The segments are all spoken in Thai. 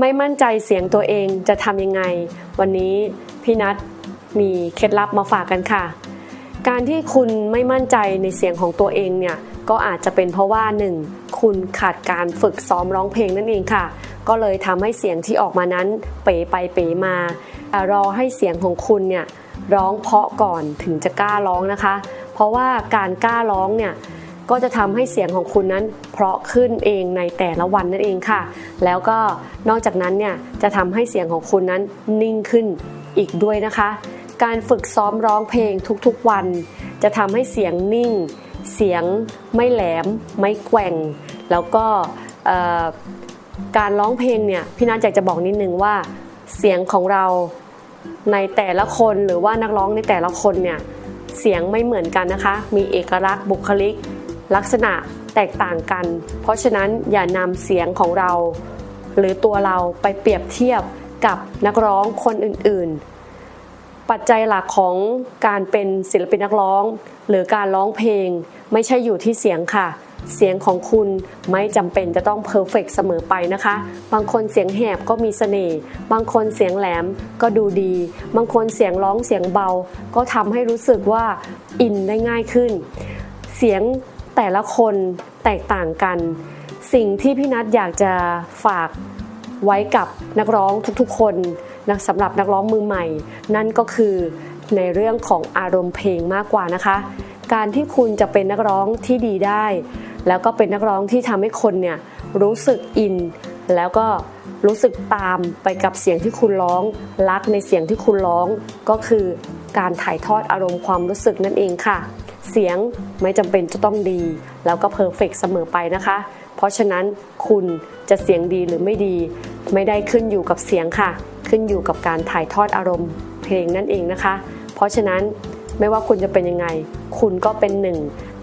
ไม่มั่นใจเสียงตัวเองจะทำยังไง วันนี้พี่นัทมีเคล็ดลับมาฝากกันค่ะ การที่คุณไม่มั่นใจในเสียงของตัวเองเนี่ยก็อาจจะเป็นเพราะว่าหนึ่งคุณขาดการฝึกซ้อมร้องเพลงนั่นเองค่ะ ก็เลยทำให้เสียงที่ออกมานั้นเป๋ไปเป๋มารอให้เสียงของคุณเนี่ยร้องเพาะก่อนถึงจะกล้าร้องนะคะ เพราะว่าการกล้าร้องเนี่ย ก็จะทำให้เสียงของคุณนั้นเพราะขึ้นเองในแต่ละวันนั่นเองค่ะ แล้วก็นอกจากนั้นเนี่ยจะทำให้เสียงของคุณนั้นนิ่งขึ้นอีกด้วยนะคะ การฝึกซ้อมร้องเพลงทุกๆวัน จะทำให้เสียงนิ่ง เสียงไม่แหลม ไม่แกว่ง แล้วก็การร้องเพลงเนี่ยพี่นัทอยากจะบอกนิดนึงว่าเสียงของเราในแต่ละคนหรือว่านักร้องในแต่ละคนเนี่ยเสียงไม่เหมือนกันนะคะ มีเอกลักษณ์บุคลิก ลักษณะแตกต่างกัน เพราะฉะนั้นอย่านำเสียงของเรา หรือตัวเราไปเปรียบเทียบกับนักร้องคนอื่นๆ ปัจจัยหลักของการเป็นศิลปินนักร้อง หรือการร้องเพลง ไม่ใช่อยู่ที่เสียงค่ะ เสียงของคุณไม่จำเป็นจะต้องเพอร์เฟกเสมอไปนะคะ บางคนเสียงแหบก็มีเสน่ห์ บางคนเสียงแหลมก็ดูดี บางคนเสียงร้องเสียงเบา ก็ทำให้รู้สึกว่าอินได้ง่ายขึ้น เสียง แต่ละคนแตกต่างกัน สิ่งที่พี่นัทอยากจะฝากไว้กับนักร้องทุกๆ คนนะสำหรับนักร้องมือใหม่ นั่นก็คือในเรื่องของอารมณ์เพลงมากกว่านะคะ การที่คุณจะเป็นนักร้องที่ดีได้ แล้วก็เป็นนักร้องที่ทำให้คนเนี่ยรู้สึกอิน แล้วก็รู้สึกตามไปกับเสียงที่คุณร้อง รักในเสียงที่คุณร้อง ก็คือการถ่ายทอดอารมณ์ความรู้สึกนั่นเองค่ะ เสียงไม่จำเป็นจะต้องดี แล้วก็เพอร์เฟกเสมอไปนะคะ เพราะฉะนั้นคุณจะเสียงดีหรือไม่ดี ไม่ได้ขึ้นอยู่กับเสียงค่ะ ขึ้นอยู่กับการถ่ายทอดอารมณ์ เพลงนั่นเองนะคะ เพราะฉะนั้นไม่ว่าคุณจะเป็นยังไง คุณก็เป็นหนึ่ง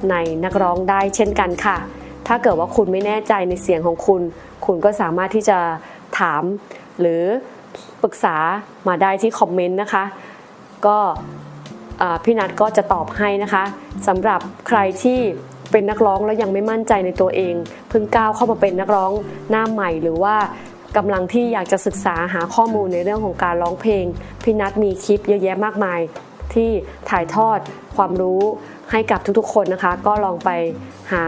ในนักร้องได้เช่นกันค่ะ ถ้าเกิดว่าคุณไม่แน่ใจในเสียงของคุณ คุณก็สามารถที่จะถาม หรือปรึกษามาได้ที่คอมเมนต์นะคะ ก็ พี่นัทก็จะตอบให้นะคะสำหรับใครที่เป็นนักร้องแล้วยังไม่มั่นใจในตัวเอง เพิ่งก้าวเข้ามาเป็นนักร้องหน้าใหม่หรือว่ากำลังที่อยากจะศึกษาหาข้อมูลในเรื่องของการร้องเพลง พี่นัทมีคลิปเยอะแยะมากมาย ที่ถ่ายทอดความรู้ให้กับทุกๆคนนะคะ ก็ลองไปหา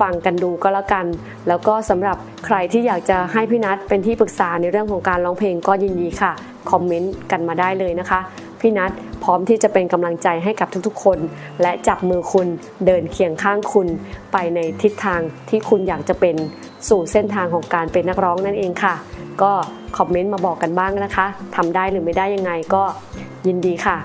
ฟังกันดูก็แล้วกัน แล้วก็สำหรับใครที่อยากจะให้พี่นัทเป็นที่ปรึกษาในเรื่องของการร้องเพลงก็ยินดีค่ะ คอมเมนต์กันมาได้เลยนะคะ พี่นัทพร้อมที่จะเป็นกำลังใจให้กับทุกๆคน และจับมือคุณเดินเคียงข้างคุณ ไปในทิศทางที่คุณอยากจะเป็นสู่เส้นทางของการเป็นนักร้องนั่นเองค่ะ ก็คอมเมนต์มาบอกกันบ้างนะคะทำได้หรือไม่ได้ยังไงก็ยินดีค่ะ